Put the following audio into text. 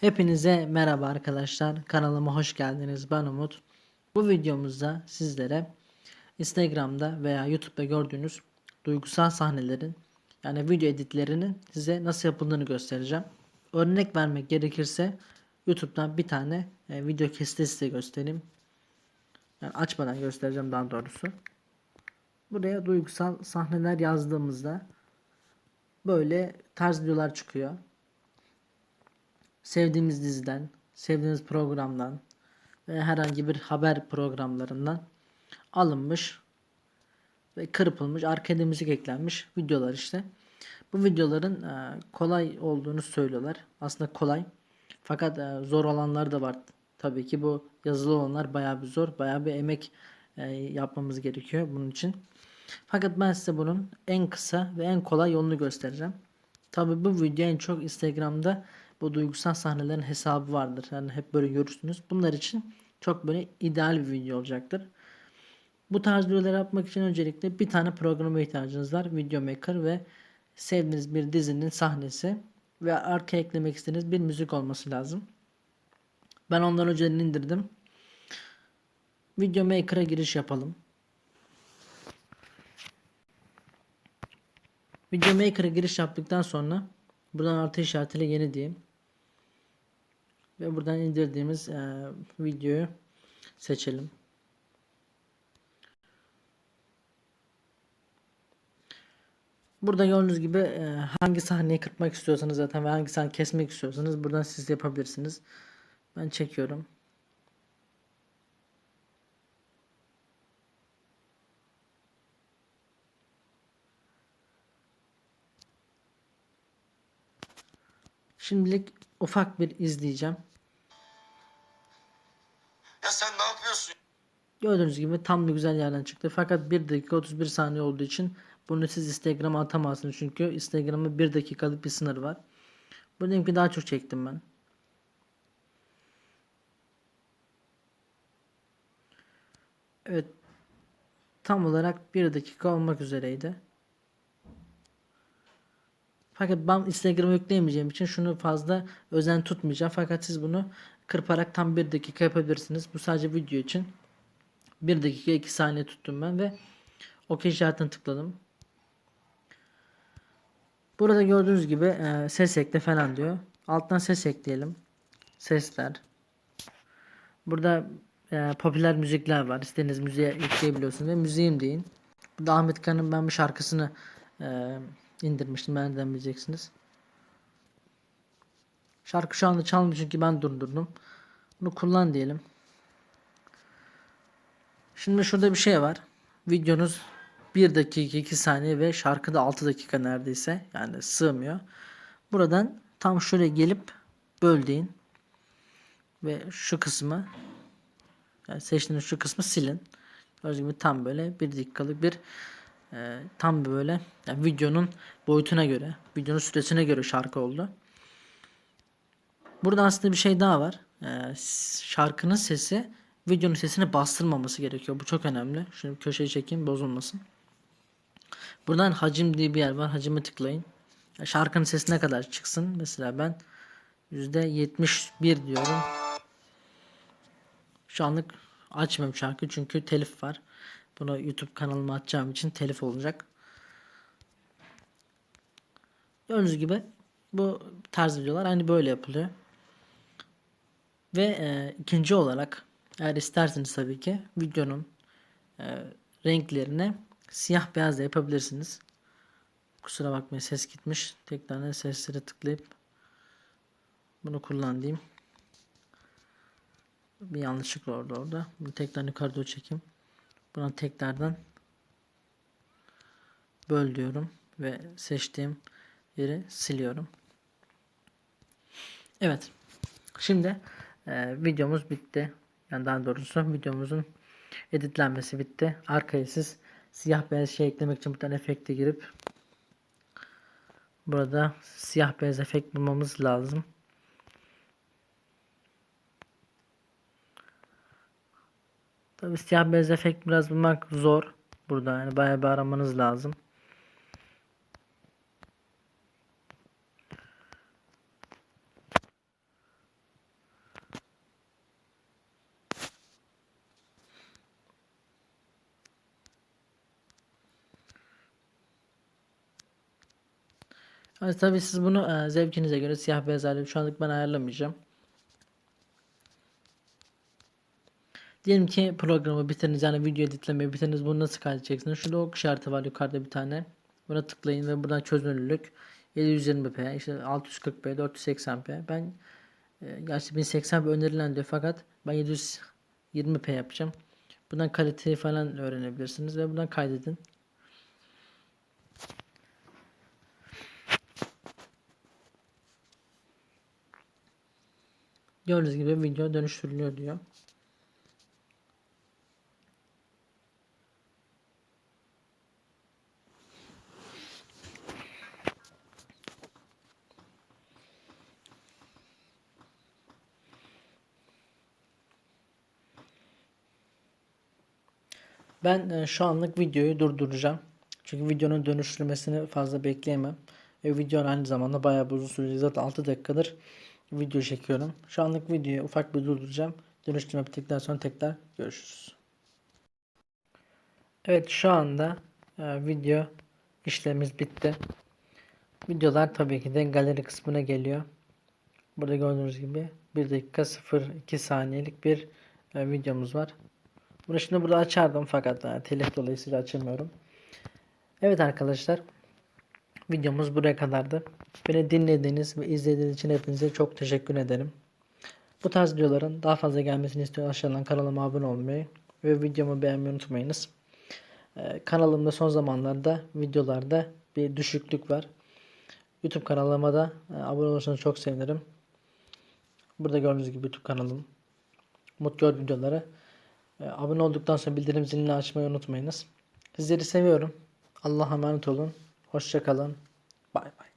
Hepinize merhaba arkadaşlar. Kanalıma hoş geldiniz. Ben Umut. Bu videomuzda sizlere Instagram'da veya YouTube'da gördüğünüz duygusal sahnelerin yani video editlerinin size nasıl yapıldığını göstereceğim. Örnek vermek gerekirse YouTube'dan bir tane e, video kesiti size göstereyim. Yani açmadan göstereceğim daha doğrusu. Buraya duygusal sahneler yazdığımızda böyle tarz videolar çıkıyor sevdiğimiz diziden, sevdiğimiz programdan ve herhangi bir haber programlarından alınmış ve kırpılmış, müzik eklenmiş videolar işte. Bu videoların e, kolay olduğunu söylüyorlar. Aslında kolay. Fakat e, zor olanları da var. Tabii ki bu yazılı olanlar bayağı bir zor. Bayağı bir emek e, yapmamız gerekiyor bunun için. Fakat ben size bunun en kısa ve en kolay yolunu göstereceğim. Tabii bu video en çok Instagram'da bu duygusal sahnelerin hesabı vardır. Yani hep böyle görürsünüz. Bunlar için çok böyle ideal bir video olacaktır. Bu tarz videoları yapmak için öncelikle bir tane programa ihtiyacınız var. Video Maker ve sevdiğiniz bir dizinin sahnesi ve arka eklemek istediğiniz bir müzik olması lazım. Ben ondan önceden indirdim. Video Maker'a giriş yapalım. Video Maker'a giriş yaptıktan sonra buradan artı işaretiyle yeni diyeyim. Ve buradan indirdiğimiz e, videoyu seçelim. Burada gördüğünüz gibi e, hangi sahneyi kırpmak istiyorsanız zaten ve hangi sahneyi kesmek istiyorsanız buradan siz yapabilirsiniz. Ben çekiyorum. Şimdilik ufak bir izleyeceğim. Ya sen ne yapıyorsun? Gördüğünüz gibi tam da güzel yerden çıktı. Fakat 1 dakika 31 saniye olduğu için bunu siz Instagram'a atamazsınız. Çünkü Instagram'da 1 dakikalık bir sınır var. Bu daha çok çektim ben. Evet. Tam olarak 1 dakika olmak üzereydi. Fakat ben Instagram'a yükleyemeyeceğim için şunu fazla özen tutmayacağım. Fakat siz bunu kırparak tam 1 dakika yapabilirsiniz. Bu sadece video için. 1 dakika 2 saniye tuttum ben ve OK işaretine tıkladım. Burada gördüğünüz gibi e, ses ekle falan diyor. Alttan ses ekleyelim. Sesler. Burada e, popüler müzikler var. İstediğiniz müziğe ekleyebiliyorsunuz ve müziğim deyin. Burada Ahmet Kan'ın ben bir şarkısını e, indirmiştim. Nereden bileceksiniz. Şarkı şu anda çalmıyor çünkü ben durdurdum. Bunu kullan diyelim. Şimdi şurada bir şey var. Videonuz 1 dakika 2 saniye ve şarkıda 6 dakika neredeyse. Yani sığmıyor. Buradan tam şöyle gelip böl. Ve şu kısmı yani seçtiğiniz şu kısmı silin. Gördüğünüz gibi tam böyle 1 dakikalık bir e, tam böyle yani videonun boyutuna göre, videonun süresine göre şarkı oldu. Burada aslında bir şey daha var. E, şarkının sesi videonun sesini bastırmaması gerekiyor. Bu çok önemli. Şunu köşeye çekeyim bozulmasın. Buradan hacim diye bir yer var. Hacime tıklayın. Şarkının sesi ne kadar çıksın? Mesela ben %71 diyorum. Şu anlık açmıyorum şarkı çünkü telif var. Bunu YouTube kanalıma atacağım için telif olacak. Gördüğünüz gibi bu tarz videolar hani böyle yapılıyor. Ve e, ikinci olarak eğer isterseniz tabii ki videonun e, renklerini siyah beyaz da yapabilirsiniz. Kusura bakmayın ses gitmiş. Tekrar sesleri tıklayıp bunu kullan diyeyim. Bir yanlışlık oldu orada. Bunu tekrar yukarı doğru çekeyim. Buna tekrardan böl diyorum ve seçtiğim yeri siliyorum. Evet. Şimdi e, videomuz bitti. Yani daha doğrusu videomuzun editlenmesi bitti. Arkaya siz siyah beyaz şey eklemek için bir tane efekte girip burada siyah beyaz efekt bulmamız lazım. Tabi siyah beyaz efekt biraz bulmak zor. Burada yani bayağı bir aramanız lazım. Yani tabii siz bunu e, zevkinize göre siyah beyaz ayarlayıp şu anlık ben ayarlamayacağım. Diyelim ki programı bitirdiniz yani video editlemeyi bitirdiniz bunu nasıl kaydedeceksiniz? Şurada ok işareti var yukarıda bir tane. Buna tıklayın ve buradan çözünürlük 720p işte 640p 480p ben e, gerçi 1080p önerilen diyor fakat ben 720p yapacağım. Buradan kaliteyi falan öğrenebilirsiniz ve buradan kaydedin. Gördüğünüz gibi video dönüştürülüyor diyor. Ben e, şu anlık videoyu durduracağım. Çünkü videonun dönüştürmesini fazla bekleyemem. Ve video aynı zamanda bayağı bir uzun sürecek. Zaten 6 dakikadır video çekiyorum. Şu anlık videoyu ufak bir durduracağım. Dönüştürme bittikten sonra tekrar görüşürüz. Evet şu anda e, video işlemimiz bitti. Videolar tabii ki de galeri kısmına geliyor. Burada gördüğünüz gibi 1 dakika 02 saniyelik bir e, videomuz var. Şimdi burada açardım fakat e, telif dolayısıyla açamıyorum. Evet arkadaşlar. Videomuz buraya kadardı. Beni dinlediğiniz ve izlediğiniz için hepinize çok teşekkür ederim. Bu tarz videoların daha fazla gelmesini istiyorsanız aşağıdan kanalıma abone olmayı ve videomu beğenmeyi unutmayınız. Ee, kanalımda son zamanlarda videolarda bir düşüklük var. YouTube kanalıma da e, abone olursanız çok sevinirim. Burada gördüğünüz gibi YouTube kanalım. Mutlu videoları. E, abone olduktan sonra bildirim zilini açmayı unutmayınız. Sizleri seviyorum. Allah'a emanet olun. Hoşça kalın. Bay bay.